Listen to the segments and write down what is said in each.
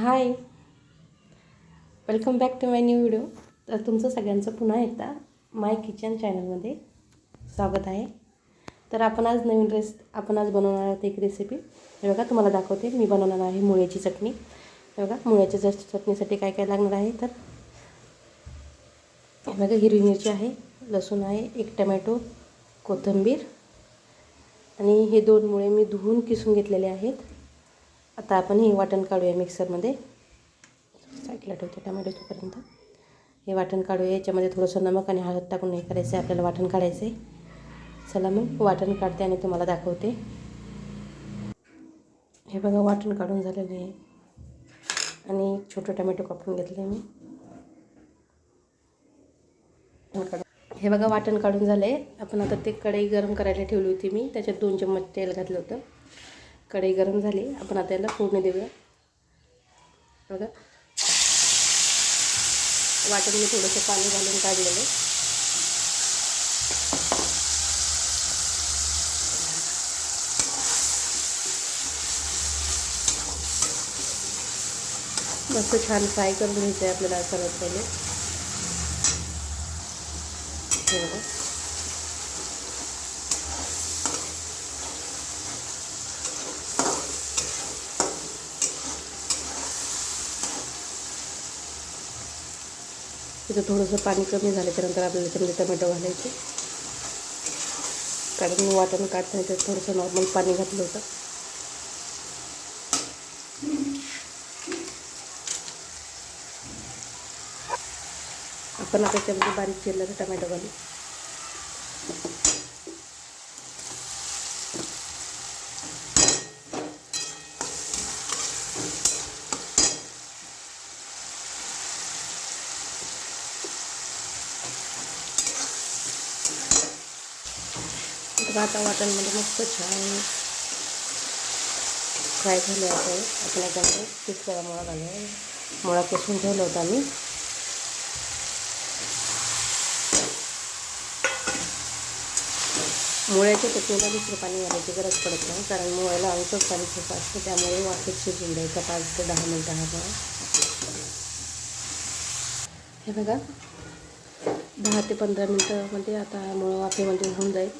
Hi welcome back to my new video तर तुमचं सगळ्यांचं पुन्हा एकदा माय किचन चॅनलमध्ये स्वागत आहे. तर आपण आज नवीन रेस आपण आज बनवणार आहोत एक रेसिपी हे बघा तुम्हाला दाखवते. मी बनवणार आहे मुळ्याची चटणी. हे बघा मुळ्याच्या जस्ट चटणीसाठी काय काय लागणार आहे तर हे बघा हिरवी मिरची आहे लसूण आहे एक टमॅटो कोथिंबीर आणि हे दोन मुळे मी धुवून किसून घेतलेले आहेत. आता आपण हे वाटण काढूया मिक्सरमध्ये. साईडला ठेवते टमॅटो तोपर्यंत. हे वाटण काढूया. याच्यामध्ये थोडंसं नमक आणि हळद टाकून हे करायचं आहे. आपल्याला वाटण काढायचं आहे. चला मग वाटण काढते आणि तुम्हाला दाखवते. हे बघा वाटण काढून झालेलं आहे. आणि एक छोटं टमॅटो कापून घेतलं मी. हे बघा वाटण काढून झालं आहे आपण आता ते कढई गरम करायला ठेवली होती मी. त्याच्यात दोन चम्मच तेल घातलं होतं. कढई गरम झाली. आपण आता याला फोडणी देऊया. बघा. वाटण मी थोडंसं पाणी घालून काढलेलं. मस्त छान फ्राय करून घ्यायचं आहे आपल्याला सर्वात पहिले हे तिथं थोडंसं पाणी कमी झाल्याच्यानंतर आपल्याला त्याच्यामध्ये टमॅटो घालायचे. कारण मी वाटण काढताना त्यात थोडंसं नॉर्मल पाणी घातलं होतं. आपण आता त्याच्यामध्ये बारीक चिरलेलं टमॅटो घालू. आता वाटणमध्ये मस्त छान फ्राय झाले आहे आपण याच्यामध्ये किसलेला मुळा घालूया मुळा किसून ठेवला होता आम्ही. मुळ्याच्या चटणीला दुसरं पाणी घालायची गरज पडत नाही कारण मुळ्याला अंगच पाणी खूप असतं त्यामुळे वाफेत शिजून द्यायचं. पाच ते दहा मिनटं हा मुळा. हे बघा दहा ते पंधरा मिनटामध्ये म्हणजे आता मुळं वाफेमध्ये होऊन जाईल.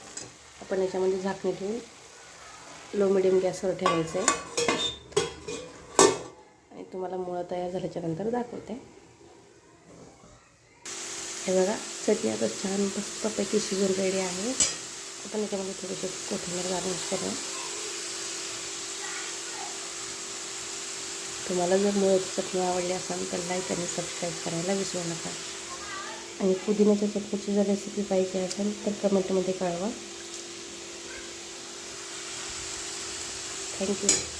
आपण याच्यामध्ये झाकणी ठेवून लो मिडियम गॅसवर ठेवायचं आहे आणि तुम्हाला मुळं तयार झाल्याच्यानंतर दाखवते. हे बघा चटणी आता छान मस्तपैकी शिजून रेडी आहे. आपण याच्यामध्ये थोडीशी कोथिंबीर गार्निश करू तुम्हाला जर मुळ्याची चटणी आवडली असेल तर लाईक आणि सबस्क्राईब करायला विसरू नका. आणि पुदिन्याच्या चटणीची जर रेसिपी पाहिजे असेल तर कमेंटमध्ये कळवा. thank you.